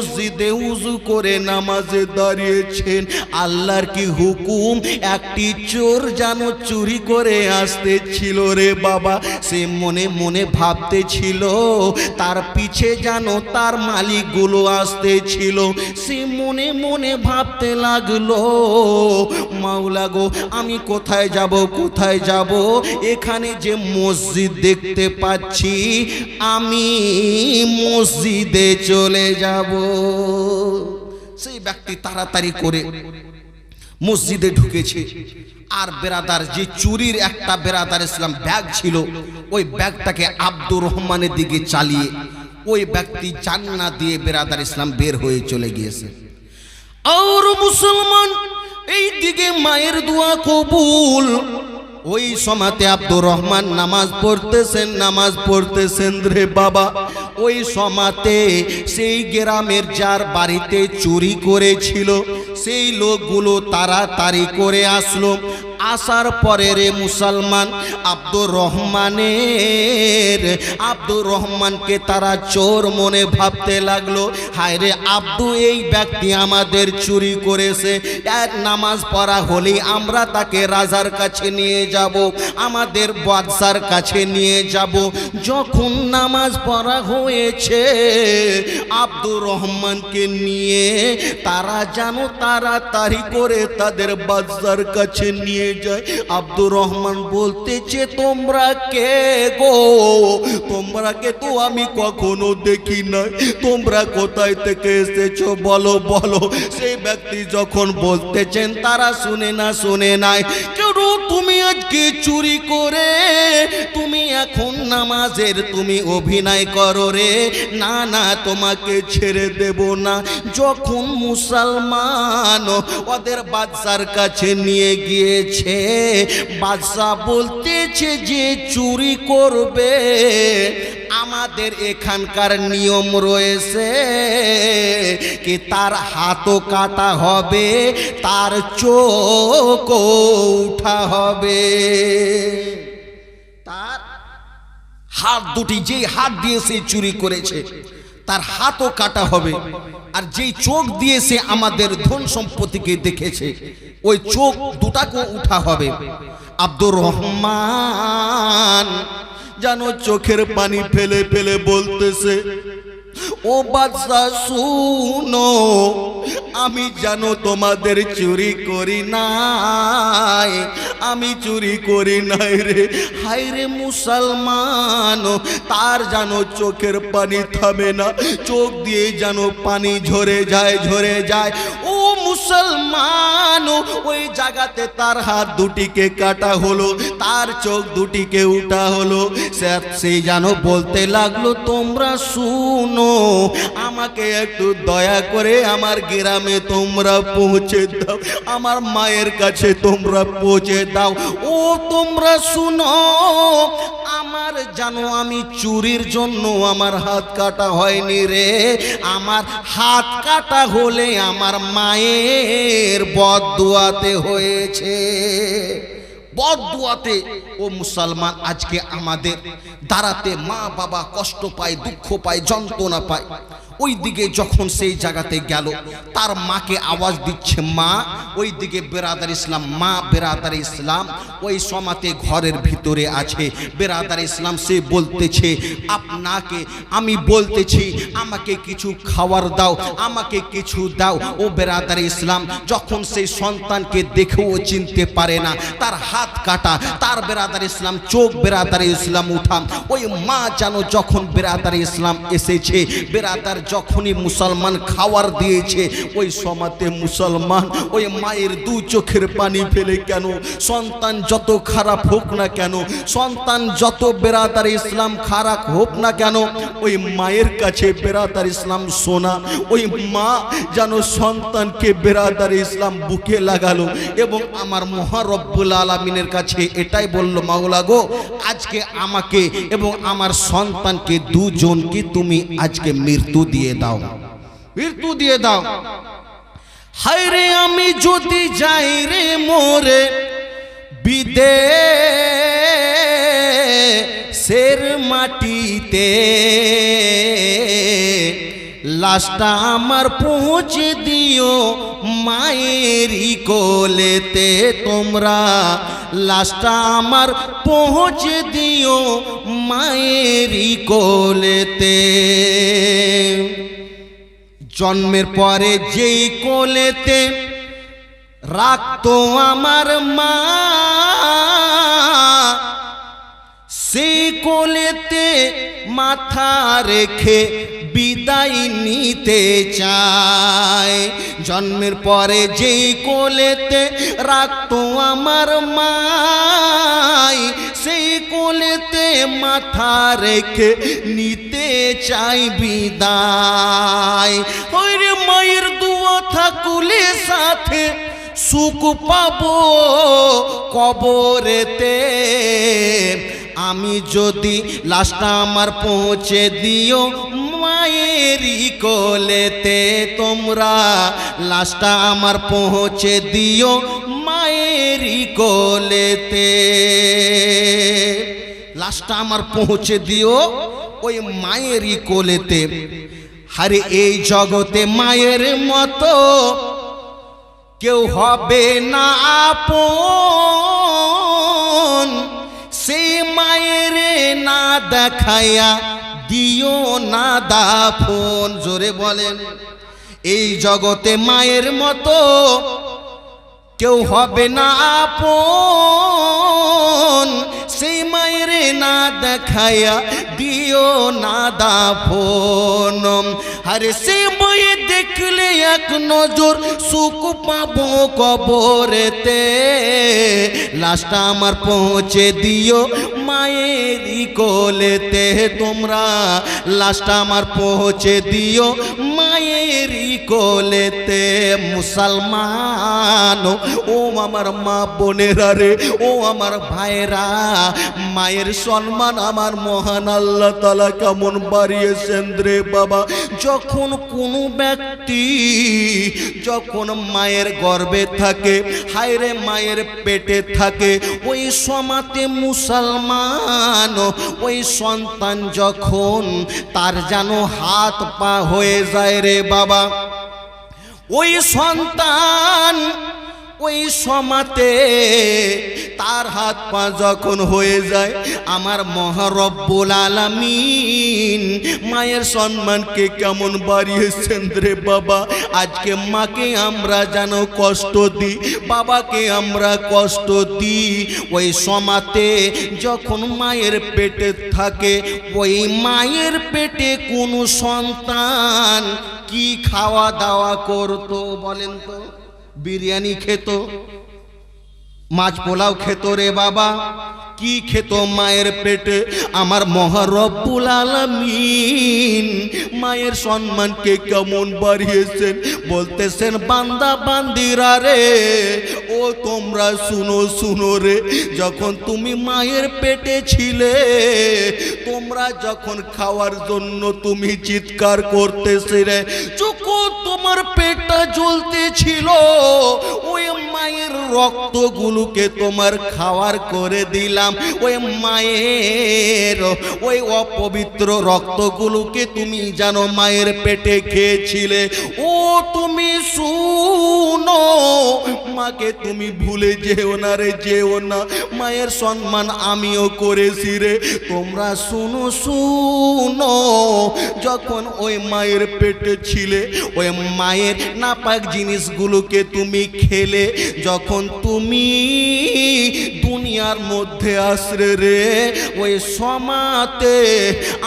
মসজিদে উজু করে নামাজে দাঁড়িয়েছেন। আল্লাহর কি হুকুম? একটি চোর যেন চুরি করে আসতে ছিল রে বাবা। সে মনে মনে ভাবতে ছিল, তার পিছে যেন তার মালিকগুলো আসতে ছিল। সে মনে মনে ভাবতে লাগল, মাওলা গো, আমি কোথায় যাব কোথায় যাব? এখানে যে মসজিদ দেখতে পাচ্ছি, আমি মসজিদে চলে যাব। সেই ব্যক্তি তাড়াতাড়ি করে মসজিদে ঢুকেছে। আর বেরাদার যে চুরির একটা বেরাদার ইসলাম ব্যাগ ছিল, ওই ব্যাগটাকে আব্দুর রহমানের দিকে চালিয়ে ওই ব্যক্তি জান্না দিয়ে বেরাদার ইসলাম বের হয়ে চলে গিয়েছে। আর মুসলমান, এই দিকে মায়ের দোয়া কবুল। ওই সমাতে আব্দুর রহমান নামাজ পড়তেছেন নামাজ পড়তেছেন রে বাবা। ওই সমাতে সেই গ্রামের যার বাড়িতে চুরি করেছিল, সেই লোকগুলো তাড়াতাড়ি করে আসলো। আসার পরে রে মুসলমান, আব্দুর রহমানের, আব্দুর রহমানকে তারা চোর মনে ভাবতে লাগল। হায় রে আব্দু, এই ব্যক্তি আমাদের চুরি করেছে। এক নামাজ পড়া হলেই আমরা তাকে রাজার কাছে নিয়ে যাব, আমাদের বাদশার কাছে নিয়ে যাব। যখন নামাজ পড়া হয়েছে। আব্দুর রহমানকে নিয়ে তারা জানো তাড়াতাড়ি করে তাদের বাদশার কাছে নিয়ে যায়। আব্দুর রহমান বলতেছে, তোমরা কে গো? তোমরা কে তো আমি কখনো দেখি নাই। তোমরা কোথায় থেকে এসেছ? বলো বলো। সেই ব্যক্তি যখন বলতেছেন, তারা শুনে না, শুনে নাই। কেউ তুমি আজকে চুরি করে, তুমি এখন নামাজের তুমি অভিনয় করো রে। না না, তোমাকে ছেড়ে দেব না। যখন মুসলমান ওদের বাদশার কাছে নিয়ে গিয়েছে, বাদশাহ বলতেছে যে চুরি করবে। আমাদের এখানকার নিয়ম রয়েছে। কি তার হাতও কাটা হবে তার চোখ উঠা হবে তার হাত দুটি যেই হাত দিয়ে সে চুরি করেছে তার হাতও কাটা হবে আর যেই চোখ দিয়ে সে আমাদের ধন সম্পত্তিকে দেখেছে, ওই চোখ দুটাকেও উঠা হবে। আব্দুর রহমান যেন চোখের পানি ফেলে ফেলে বলতেছে ও বাদশা, শুনো, আমি জানো তোমাদের চুরি করি নাই। আমি চুরি করি নাই রে হাই রে মুসলমান, তার জানো চোখের পানি থামে না, চোখ দিয়ে যেন পানি ঝরে যায় ঝরে যায়। ও মুসলমান ওই জায়গাতে তার হাত দুটিকে কাটা হলো, তার চোখ দুটিকে উঠা হলো। সে- সেই যেন বলতে লাগল, তোমরা শুনো, আমাকে একটু দয়া করে আমার গ্রামে তোমরা পৌঁছে দাও, আমার মায়ের কাছে তোমরা পৌঁছে দাও। ও, তোমরা শুনো আমার জানো, আমি চুরির জন্য আমার হাত কাটা হয়নি রে। আমার হাত কাটা হলে আমার মায়ের বদুয়াতে হয়েছে। বদুয়াতে ও মুসলমান, আজকে আমাদের দাঁড়াতে মা বাবা কষ্ট পায়, দুঃখ পায়, যন্ত্রণা পায়। ওই দিকে যখন সেই জায়গাতে গেল, তার মাকে আওয়াজ দিচ্ছে, মা, ওই দিকে বেরাদার ইসলাম, মা, বেরাদার ইসলাম, ওই সমাতে ঘরের ভিতরে আছে। বেরাদার ইসলাম সে বলতেছে, আপনাকে আমি বলতেছি, আমাকে কিছু খাবার দাও, আমাকে কিছু দাও। ও বেরাদার ইসলাম যখন সেই সন্তানকে দেখেও চিনতে পারে না, তার হাত কাটা, তার বেরাদার ইসলাম চোখ বেরাদার ইসলাম উঠাম ওই মা যেন যখন বেরাদার ইসলাম এসেছে, বেরাদার যখনই মুসলমান খাওয়ার দিয়েছে, ওই সমাতে মুসলমান ওই মায়ের দু চোখের পানি ফেলে কেন? সন্তান যত খারাপ হোক না কেন? সন্তান যত বেরাদার ইসলাম খারাপ হোক না কেন? ওই মায়ের কাছে বেরাদার ইসলাম সোনা, ওই মা যেন সন্তানকে বেরাদার ইসলাম বুকে লাগালো এবং আমার মহারব্বুল আলমিনের কাছে এটাই বলল, মাওলা গো, আজকে আমাকে এবং আমার সন্তানকে দুজনকে তুমি আজকে মৃত্যু দিয়ে দাও। মৃত্যু দিয়ে দাও। হাইরে আমি যদি যাই রে মোরে বিদে সের মাটিতে লাশটা আমার পৌঁছে দিও মায়েরই কোলেতে। তোমরা লাশটা আমার পৌঁছে দিও মায়েরই কোলেতে। জন্মের পরে যেই কোলেতে রাখতো আমার মা, সেই কোলেতে মাথা রেখে বিদায় নিতে চায়। জন্মের পরে যেই কোলেতে রাখতো আমার মাই, সেই কোলেতে মাথা রেখে নিতে চাই বিদায়। ওই রে মায়ের দুয়া থাকুলে সাথে সুখ পাবো কবরেতে। আমি যদি লাশটা আমার পৌঁছে দিও মায়েরই কোলেতে তোমরা লাশটা আমার পৌঁছে দিও মায়েরই কোলেতে। লাশটা আমার পৌঁছে দিও ওই মায়েরই কোলেতে। আরে এই জগতে মায়ের মতো কেউ হবে না আপন। সে মায়ের না দেখায়া দিও না দাফন জোরে বলেন। এই জগতে মায়ের মতো কেউ হবে না আপন। সেই মায়ের না দেখায়া দিও না দা দাফন আরে সে বয়ে দেখলে এক নজর সুখ পাবো কবরেতে। লাশটা আমার পৌঁছে দিও মায়েরই কোলেতে তোমরা লাশটা আমার পৌঁছে দিও। মায়েরই কোলেতে মুসলমান ও আমার মা বোনেরা রে, ও আমার ভাইরা মায়ের সম্মান আমার মহান আল্লাহ তালা কেমন বাড়িয়েছেন রে বাবা। যখন কোনো ব্যক্তি যখন মায়ের গর্বে থাকে, হায়রে মায়ের পেটে থাকে, ওই সমাতে মুসলমান ওই সন্তান যখন তার যেন হাত পা হয়ে যায় রে বাবা ওই সন্তান ওই সমাতে তার হাত পা যখন হয়ে যায়, আমার মহারব্বুল আলামিন মায়ের সম্মানকে কেমন বাড়িয়েছেন রে বাবা? আজকে মাকে আমরা যেন কষ্ট দিই, বাবাকে আমরা কষ্ট দিই। ওই সমাতে যখন মায়ের পেটে থাকে, ওই মায়ের পেটে কোনো সন্তান কি খাওয়া দাওয়া করতো বলেন তো? বিরিয়ানি খেত। মাছ পোলাও খেত রে বাবা। কি খেত মায়ের পেটে? আমার মহারব্বুল আলমিন মায়ের সম্মানকে কেমন বাড়িয়েছেন? বলতেছেন, বান্দা, বান্দিরা রে, ও তোমরা শুনো শুনো রে, যখন তুমি মায়ের পেটে ছিলে, তোমরা যখন খাওয়ার জন্য তুমি চিৎকার করতেছে রে চুকু তোমার পেটটা জ্বলতে ছিল রক্তগুলোকে তোমার খাওয়ার করে দিলাম। ওই মায়ের, ওই অপবিত্র রক্তগুলোকে তুমি জানো মায়ের পেটে খেয়েছিলে। ও তুমি শুনো, মাকে তুমি ভুলে যেও না রে, যেও না। মায়ের সম্মান আমিও করেছি রে। তোমরা শুনো শুনো, যখন ওই মায়ের পেটে ছিলে, ওই মায়ের নাপাক জিনিসগুলোকে তুমি খেলে, যখন তুমি দুনিয়ার মধ্যে আসরে রে, ওই সমাতে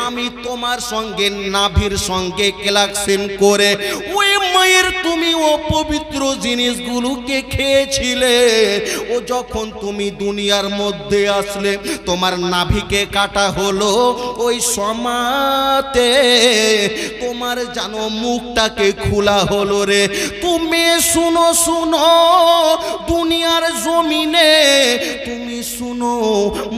আমি তোমার সঙ্গে, নাভির সঙ্গে ক্লাকসিন করে, ওই মায়ের তুমি অপবিত্র জিনিসগুলোকে খেয়েছিলে। ও যখন তুমি দুনিয়ার মধ্যে আসলে, তোমার নাভিকে কাটা হলো ওই সমাতে। তোমার জানো মুখটাকে খোলা হলো রে। তুমি শুনো শুনো, দুনিয়ার জমিনে তুমি শুনো,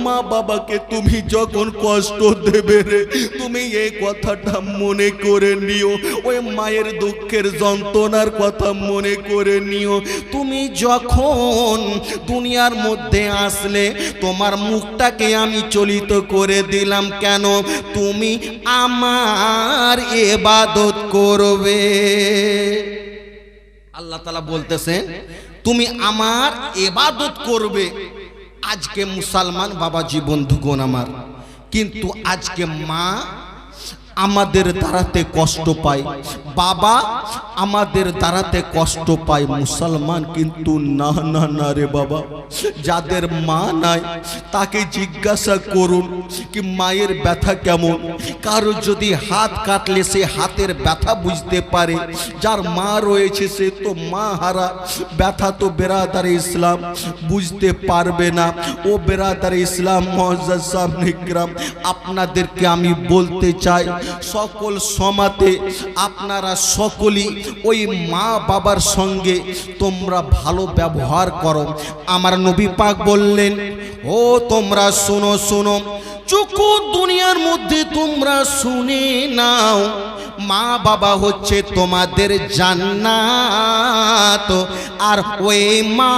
মা বাবাকে তুমি যখন কষ্ট দেবে রে, তুমি এই কথাটা মনে করে নিও। ওই মায়ের দুঃখের যন্ত্রণার কথা মনে করে নিও। তুমি যখন দুনিয়ার মধ্যে আসলে তোমার মুখটাকে আমি চলিত করে দিলাম, কেন? তুমি আমার এবাদত করবে। আল্লাহ তালা বলতেছেন, তুমি আমার এবাদত করবে। আজকে মুসলমান বাবা জীবন বন্ধুগণ আমার। কিন্তু আজকে মা আমাদের দ্বারাতে কষ্ট পায়। বাবা আমাদের দ্বারাতে কষ্ট পায়, মুসলমান কিন্তু না না না রে বাবা। যাদের মা নাই, তাকে জিজ্ঞাসা করুন কি মায়ের ব্যথা কেমন? কারও যদি হাত কাটলে সে হাতের ব্যথা বুঝতে পারে। যার মা রয়েছে, সে তো মা হারা। ব্যথা তো বেরাদার ইসলাম, বুঝতে পারবে না। ও বেরাদার ইসলাম মহাজাজ সামনিকরাম আপনাদেরকে আমি বলতে চাই, সকল সমাতে আপনারা সকলেই ওই মা বাবার সঙ্গে তোমরা ভালো ব্যবহার করো। আমার নবী পাক বললেন, ও তোমরা শোনো শোনো, চুকু দুনিয়ার মধ্যে তোমরা শুনে নাও, মা বাবা হচ্ছে তোমাদের জান্নাত, আর ওই মা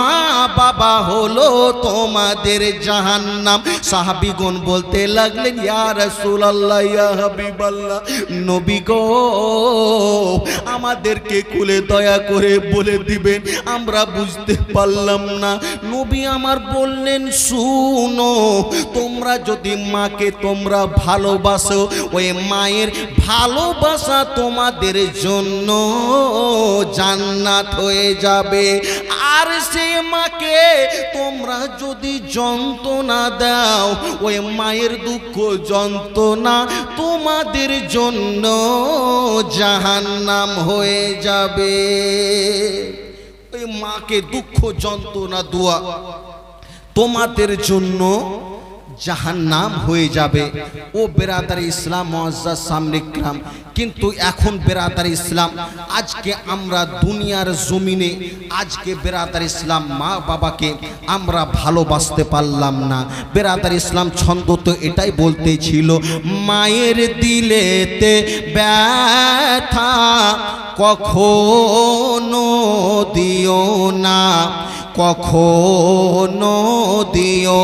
বাবা হলো তোমাদের জাহান্নাম। সাহাবিগণ বলতে লাগলেন, ইয়া রাসূলুল্লাহ, ইয়া হাবিবাল্লাহ, নবী গো আমাদেরকে কুলে দয়া করে বলে দিবেন, আমরা বুঝতে পারলাম না। নবী আমার বললেন, শুনো, তোমরা যদি মাকে তোমরা ভালোবাসো, ওই মায়ের ভালোবাসা তোমাদের জন্য জান্নাত হয়ে যাবে। আর সে মাকে তোমরা যদি যন্ত্রণা দাও, ওই মায়ের দুঃখ যন্ত্রণা তোমাদের জন্য জাহান্নাম হয়ে যাবে। ওই মাকে দুঃখ যন্ত্রণা দোয়া তোমাদের জন্য জাহান নাম হয়ে যাবে। ও বেরাদার ইসলাম মজ্জার সামনে গ্রাম কিন্তু এখন বেরাদার ইসলাম, আজকে আমরা দুনিয়ার জমিনে, আজকে বেরাদার ইসলাম মা বাবাকে আমরা ভালোবাসতে পারলাম না। বেরাদার ইসলাম ছন্দ তো এটাই বলতে ছিল মায়ের দিলেতে ব্যথা কখনো দিও না, কখনো দিও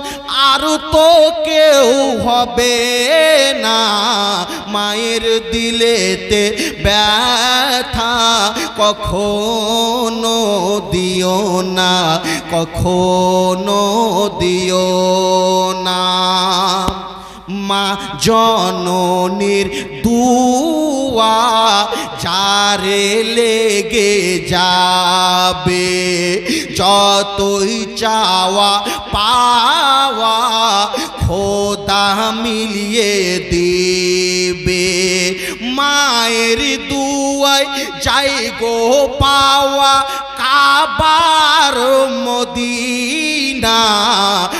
আর তো কেউ হবে না। মায়ের দিলেতে ব্যথা কখনো দিও না, কখনো দিও না। মা জননীর দুয়া যারে লেগে যাবে, যতই চাওয়া পাওয়া খোদা মিলিয়ে দেবে। মায়ের দুয়ায় যাই গো পাওয়া কাবার মদিনা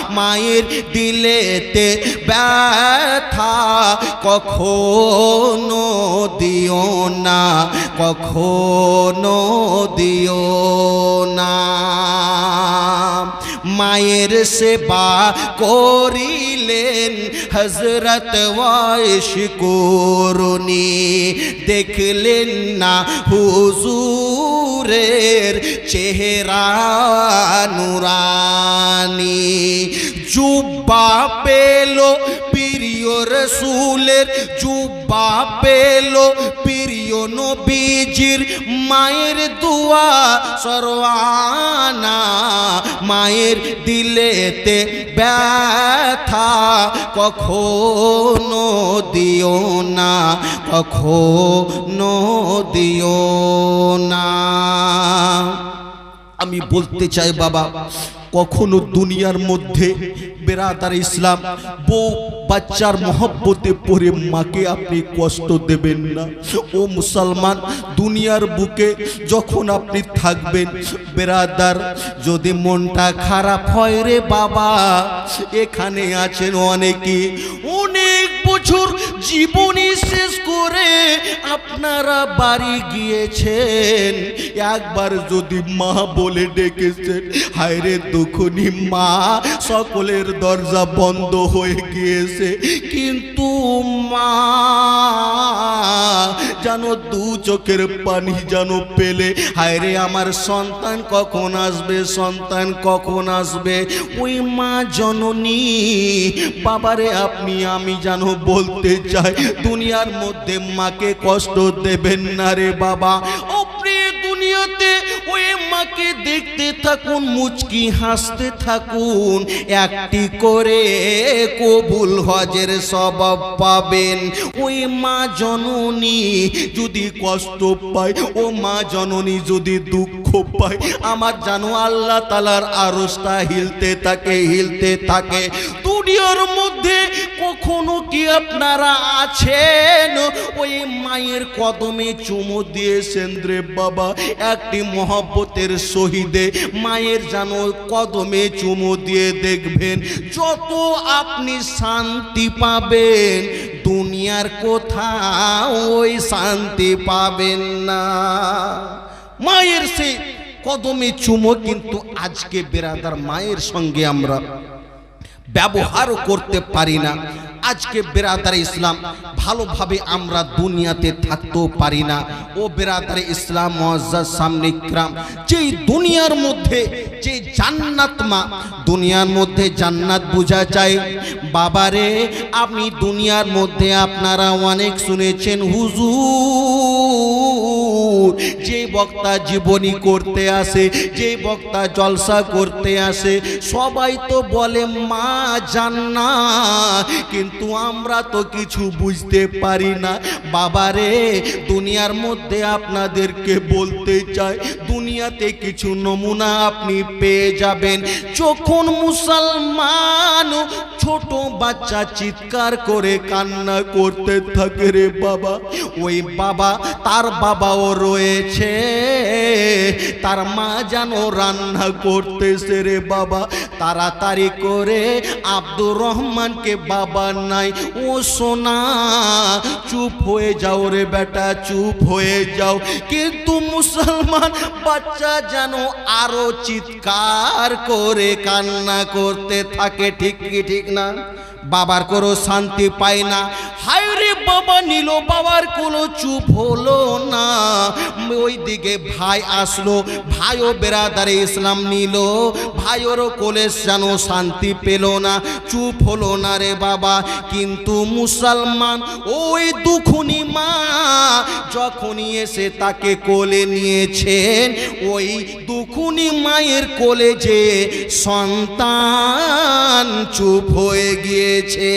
মায়ের দিলেতে ব্যথা কখনো দিও না, কখনো দিও না। মায়ের সেবা করিলেন হজরত ওয়াইশ করুনি দেখলেন না হুজুরের চেহারা নুরানি। জুব্বা পেল প্রিয় রসুলের, জুব্বা পেল প্রিয় নবীজির। মায়ের দুয়া সরওয়ানা, মায়ের দিলেতে ব্যথা কখনো দিও না, কখনো দিও না। আমি বলতে চাই, বাবা, কখনো দুনিয়ার মধ্যে বেরাদার ইসলাম, বউ বাচ্চার মহব্বতে পড়ে মাকে আপনি কষ্ট দেবেন না। ও মুসলমান, দুনিয়ার বুকে যখন আপনি থাকবেন, বেরাদার, যদি মনটা খারাপ হয় রে বাবা, এখানে আছেন অনেকে বছর জীবনী শেষ করে আপনারা বাড়ি গিয়েছেন। একবার যদি মা বলে ডেকেছেন হায় রে দুখনি মা সকলের দরজা বন্ধ হয়ে গিয়েছে। কিন্তু মা, যেন দু চোখের পানি যেন পেলে। হায় রে আমার সন্তান কখন আসবে? সন্তান কখন আসবে? ওই মা জননী, বাবারে আপনি, আমি যেন বলতে চাই, দুনিয়ার মধ্যে মাকে কষ্ট দেবেন না রে বাবা। দুনিয়াতে মাকে দেখতে থাকুন, মুচকি হাসতে থাকুন। একটি করে কবুল হজের স্বভাব পাবেন। ওই মা জননী যদি কষ্ট পায়, ও মা জননী যদি দুঃখ পায় আমার জানো আল্লাহ তালার আরসটা হিলতে থাকে হিলতে থাকে। দুনিয়ার মধ্যে কখনো কি আপনারা আছেন? ওই মায়ের কদমে চুমু দিয়েছেন রে বাবা, একটি মহব্বতের শহীদে মায়ের যেন কদমে চুমু দিয়ে দেখবেন, যত আপনি শান্তি পাবেন, দুনিয়ার কোথাও ওই শান্তি পাবেন না। মায়ের সে কদমে চুমো, কিন্তু আজকে বেরাদার মায়ের সঙ্গে আমরা ব্যবহারও করতে পারি না। আজকে বেরাদার ইসলাম ভালোভাবে আমরা দুনিয়াতে থাকতেও পারি না। ও বেরাদার ইসলাম মজ্জার সামনে ক্রাম যেই দুনিয়ার মধ্যে, যে জান্নাত মা, দুনিয়ার মধ্যে জান্নাত বোঝা যায়। বাবারে, আপনি দুনিয়ার মধ্যে আপনারা অনেক শুনেছেন, হুজুর। যে বক্তা জীবনী করতে আসে, যে বক্তা জলসা করতে আসে, সবাই তো বলে, মা জান্না কিন্তু আমরা তো কিছু বুঝতে পারি না। বাবারে, দুনিয়ার মধ্যে আপনাদেরকে বলতে চাই, দুনিয়াতে কিছু নমুনা আপনি পেয়ে যাবেন। যখন মুসলমান ছোট বাচ্চা চিৎকার করে কান্না করতে থাকে রে বাবা। ওই বাবা, তার বাবাও রয়েছে। তার মা যেন রান্না করতেছে রে বাবা। তাড়াতাড়ি করে আব্দুর রহমানকে বাবা নাই। ও সোনা, চুপ হয়ে যাও রে বেটা, চুপ হয়ে যাও। কিন্তু মুসলমান বাচ্চা যেন আরও চিৎকার করে কান্না করতে থাকে ঠিক কি ঠিক না? বাবার কোনো শান্তি পায় না। হায় রে বাবা, নিল বাবার কোনো চুপ হলো না। ওই দিকে ভাই আসলো, ভাইও বেরাদারে ইসলাম নিল। ভাইয়েরও কোলে যেন শান্তি পেল না। চুপ হলো না রে বাবা, কিন্তু মুসলমান ওই দুখুনি মা যখনই এসে তাকে কোলে নিয়েছেন, ওই দুখুনি মায়ের কোলে যে সন্তান চুপ হয়ে গিয়েছে